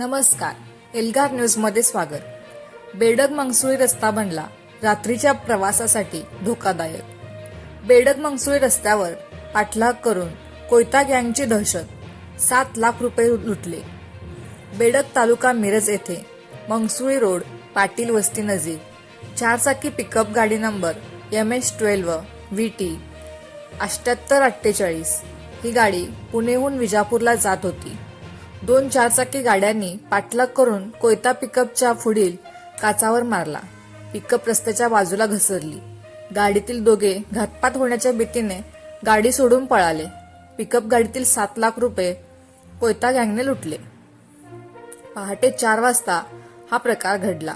नमस्कार. एल्गार न्यूजमध्ये स्वागत. बेडग मंगसुळी रस्ता बनला रात्रीच्या प्रवासासाठी धोकादायक. बेडग मंगसुळी रस्त्यावर पाठलाग करून कोयता गँगची दहशत सात लाख रुपये लुटले. बेडग तालुका मिरज येथे मंगसुळी रोड पाटील वस्ती नजीक चारचाकी पिकअप गाडी number M H twelve V T अष्ट्याहत्तर अठ्ठेचाळीस ही गाडी पुणेहून विजापूरला जात होती. दोन चारचाकी गाड्यांनी पाठलाग करून कोयता पिकअपच्या पुढील काचावर मारला. पिकअप रस्त्याच्या बाजूला घसरली. गाडीतील दोघे घातपात होण्याच्या भीतीने गाडी सोडून पळाले. पिकअप गाडीतील सात लाख रुपये कोयता गँगने लुटले. पहाटे चार वाजता हा प्रकार घडला.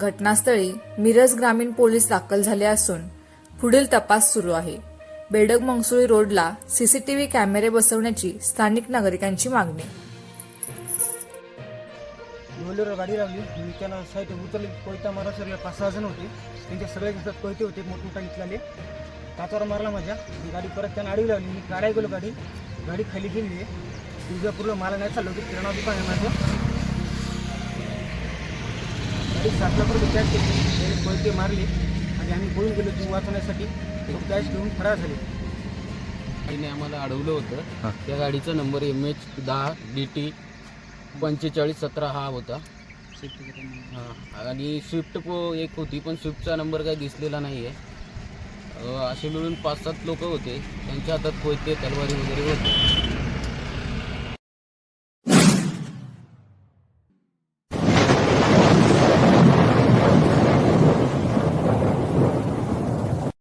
घटनास्थळी मिरज ग्रामीण पोलीस दाखल झाले असून पुढील तपास सुरू आहे. बेडग मंगसुळी रोडला सीसीटीव्ही कॅमेरे बसवण्याची स्थानिक नागरिकांची मागणी बोलेरो गाडी लावली. मी त्यांना साईड उतरली. कोयता मारा सगळे पाच सहा जण होते. त्यांच्या सगळे घरात कोयते होते मोठमोठा इथलाले काचावर मारला माझ्या. गाडी परत त्यांना आडवी लावली. मी गाड्या गेलो गाडी. गाडी खाली गेली. आहे विजापूरला मला नाही चाललं होतं. किराणा दुकान आहे माझं. गाडी सात लाख रुपये कॅश घेतली. त्याने कोयते मारले. आणि आम्ही पळून गेलो ती वाचवण्यासाठी. तो कॅश घेऊन फरार झाले. गाडीने आम्हाला अडवलं होतं. त्या गाडीचा नंबर एम एच दहा डी टी पंचेचाळीस सतरा हा होता. हां. आणि स्विफ्ट पो एक होती पण स्विफ्टचा नंबर काही दिसलेला नाही आहे असे मिळून पाच सात लोक होते. त्यांच्या हातात कोयते तलवारी वगैरे होते.